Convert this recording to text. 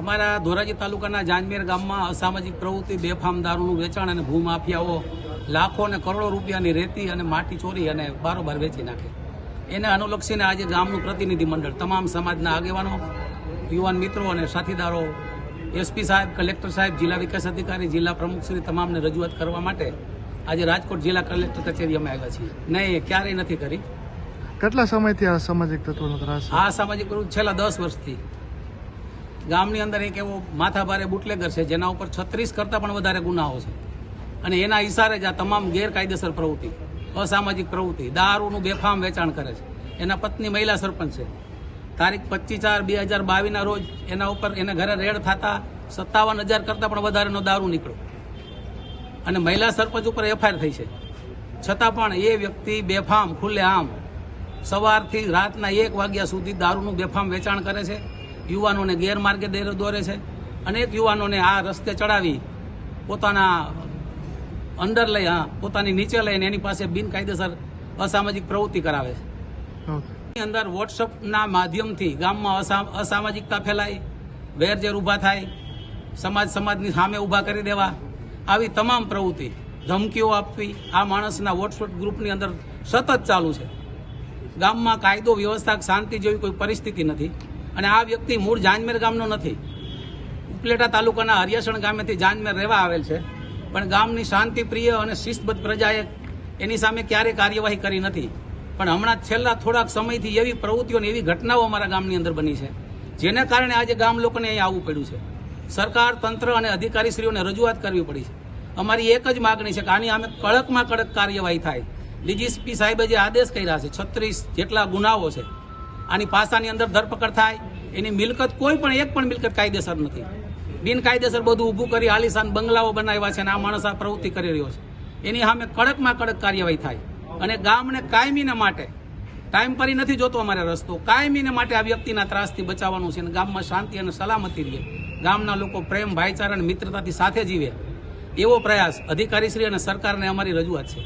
અમારા ધોરાજી તાલુકાના જાંજમેર ગામમાં અસામાજિક પ્રવૃત્તિ બેફામ દારૂનું વેચાણ અને ભૂમાફિયાઓ લાખો અને કરોડો રૂપિયાની રેતી અને માટી ચોરી અને બારોબાર વેચી નાખે. એને અનુલક્ષીને આજે ગામનું પ્રતિનિધિ મંડળ તમામ સમાજના આગેવાનો યુવાન મિત્રો અને સાથીદારો એસપી સાહેબ કલેક્ટર સાહેબ જિલ્લા વિકાસ અધિકારી જિલ્લા પ્રમુખશ્રી તમામને રજૂઆત કરવા માટે આજે રાજકોટ જિલ્લા કલેક્ટર કચેરી અમે આવ્યા છીએ. નહીં ક્યારેય નથી કરી. કેટલા સમયથી આ સામાજિક તત્વોનો ત્રાસ આ સામાજિક છેલ્લા દસ વર્ષથી. ગામની અંદર એક એવો માથાભારે બુટલેગર છે, જેના ઉપર છત્રીસ કરતાં પણ વધારે ગુનાઓ છે. અને એના ઇશારે જ આ તમામ ગેરકાયદેસર પ્રવૃત્તિ, અસામાજિક પ્રવૃત્તિ, દારૂનું બેફામ વેચાણ કરે છે. એના પત્ની મહિલા સરપંચ છે. તારીખ પચીસ ચાર બે હજાર બાવીસના રોજ એના ઉપર એના ઘરે રેડ થતા સત્તાવન હજાર કરતાં પણ વધારેનો દારૂ નીકળ્યો. અને મહિલા સરપંચ ઉપર એફઆઈઆર થઈ છે. છતાં પણ એ વ્યક્તિ બેફામ ખુલ્લે આમ સવારથી રાતના એક વાગ્યા સુધી દારૂનું બેફામ વેચાણ કરે છે. યુવાનોને ગેરમાર્ગે દોરે છે. અનેક યુવાનોને આ રસ્તે ચડાવી પોતાના અંદર લઈ હા પોતાની નીચે લઈને એની પાસે બિનકાયદેસર અસામાજિક પ્રવૃત્તિ કરાવે છે. અંદર વોટ્સઅપના માધ્યમથી ગામમાં અસા- અસામાજિકતા ફેલાય વેરઝેર ઊભા થાય સમાજ સમાજની સામે ઊભા કરી દેવા. આવી તમામ પ્રવૃત્તિ ધમકીઓ આપવી આ માણસના વોટ્સઅપ ગ્રુપની અંદર સતત ચાલુ છે. ગામમાં કાયદો વ્યવસ્થા શાંતિ જેવી કોઈ પરિસ્થિતિ નથી. અને આ વ્યક્તિ મૂળ જાંજમેર ગામનો નથી. ઉપલેટા તાલુકાના હરિયાસણ ગામેથી જાંજમેર રહેવા આવેલ છે. પણ ગામની શાંતિપ્રિય અને શિસ્તબદ્ધ પ્રજાએ એની સામે ક્યારેય કાર્યવાહી કરી નથી. પણ હમણાં છેલ્લા થોડાક સમયથી એવી પ્રવૃત્તિઓ અને એવી ઘટનાઓ અમારા ગામની અંદર બની છે. જેને કારણે આજે ગામ લોકોને અહીં આવવું પડ્યું છે. સરકાર, તંત્ર અને અધિકારીશ્રીઓને રજૂઆત કરવી પડી છે. અમારી એક જ માગણી છે કે આની અમે કડકમાં કડક કાર્યવાહી થાય. ડીજીપી સાહેબે જે આદેશ કર્યા છે, છત્રીસ જેટલા ગુનાઓ છે આની પાસાની અંદર ધરપકડ થાય, એની મિલકત કોઈ પણ એક પણ મિલકત કાયદેસર નથી. બિનકાયદેસર બધું ઊભું કરી આલિશાન બંગલાઓ બનાવ્યા છે અને આ માણસ આ પ્રવૃત્તિ કરી રહ્યો છે. એની સામે કડકમાં કડક કાર્યવાહી થાય. અને ગામને કાયમીને માટે ટાઈમ પરી નથી જોતો અમારે રસ્તો. કાયમીને માટે આ વ્યક્તિના ત્રાસથી બચાવવાનું છે અને ગામમાં શાંતિ અને સલામતી રહે. ગામના લોકો પ્રેમ, ભાઈચારા અને મિત્રતાથી સાથે જીવે. એવો પ્રયાસ અધિકારીશ્રી અને સરકારને અમારી રજૂઆત છે.